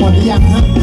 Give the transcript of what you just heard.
หมดหรือยังฮะ